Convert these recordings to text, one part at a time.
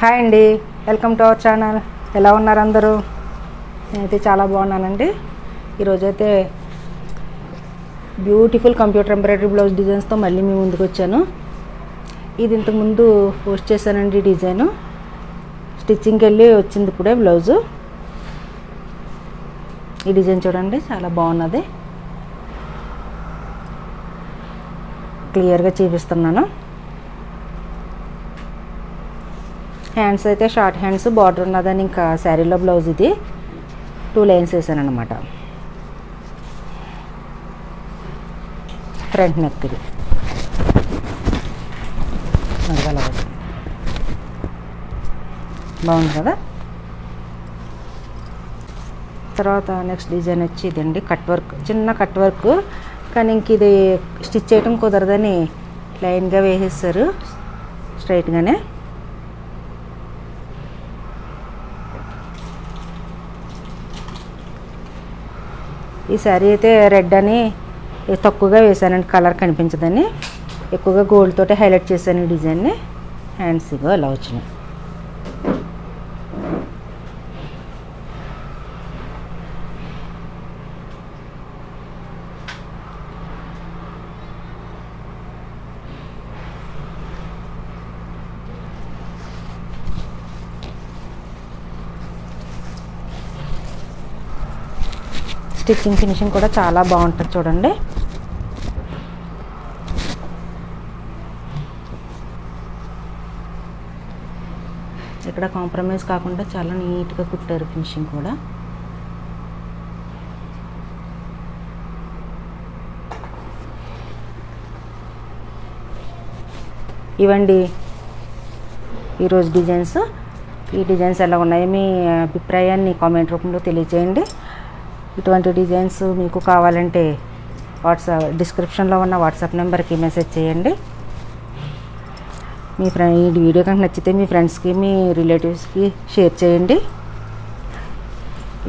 Hi అండి. Welcome to our channel. ఎలా ఉన్నారు అందరూ? నేనైతే చాలా బాగున్నానండి. ఈరోజైతే బ్యూటిఫుల్ కంప్యూటర్ ఎంబ్రాయిడరీ బ్లౌజ్ డిజైన్స్తో మళ్ళీ మీ ముందుకు వచ్చాను. ఇది ఇంతకుముందు పోస్ట్ చేశానండి ఈ డిజైను. స్టిచ్చింగ్కి వెళ్ళి వచ్చింది ఇప్పుడే బ్లౌజు. ఈ డిజైన్ చూడండి చాలా బాగున్నది. క్లియర్గా చూపిస్తున్నాను. హ్యాండ్స్ అయితే షార్ట్ హ్యాండ్స్ బార్డర్ ఉన్నదని ఇంకా శారీలో బ్లౌజ్ ఇది. టూ లైన్స్ వేసాను అనమాట ఫ్రంట్ నెక్ ఇది అలా బాగుంది కదా? తర్వాత నెక్స్ట్ డిజైన్ వచ్చి ఇదండి కట్ వర్క్ చిన్న కట్ వర్క్ కానీ ఇంక ఇది స్టిచ్ చేయడం కుదరదని లైన్గా వేసేస్తారు. స్ట్రైట్గానే ఈ శారీ అయితే రెడ్ అని తక్కువగా వేసానండి కలర్ కనిపించదని. ఎక్కువగా గోల్డ్ తోటి హైలైట్ చేశాను ఈ డిజైన్ని. హ్యాండ్స్ ఇగో ఇలా వచ్చినాయి. స్టిచ్చింగ్ ఫినిషింగ్ కూడా చాలా బాగుంటుంది చూడండి. ఇక్కడ కాంప్రమైజ్ కాకుండా చాలా నీట్గా కుట్టారు ఫినిషింగ్ కూడా. ఇవండి ఈరోజు డిజైన్స్. ఈ డిజైన్స్ ఎలా ఉన్నాయి? మీ అభిప్రాయాన్ని కామెంట్ రూపంలో తెలియజేయండి. ఇటువంటి డిజైన్స్ మీకు కావాలంటే వాట్సాప్ డిస్క్రిప్షన్లో ఉన్న వాట్సాప్ నెంబర్కి మెసేజ్ చేయండి. మీ ఫ్రెండ్ ఈ వీడియో కనుక నచ్చితే మీ ఫ్రెండ్స్కి మీ రిలేటివ్స్కి షేర్ చేయండి.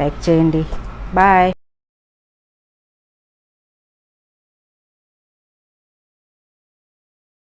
లైక్ చేయండి. బాయ్.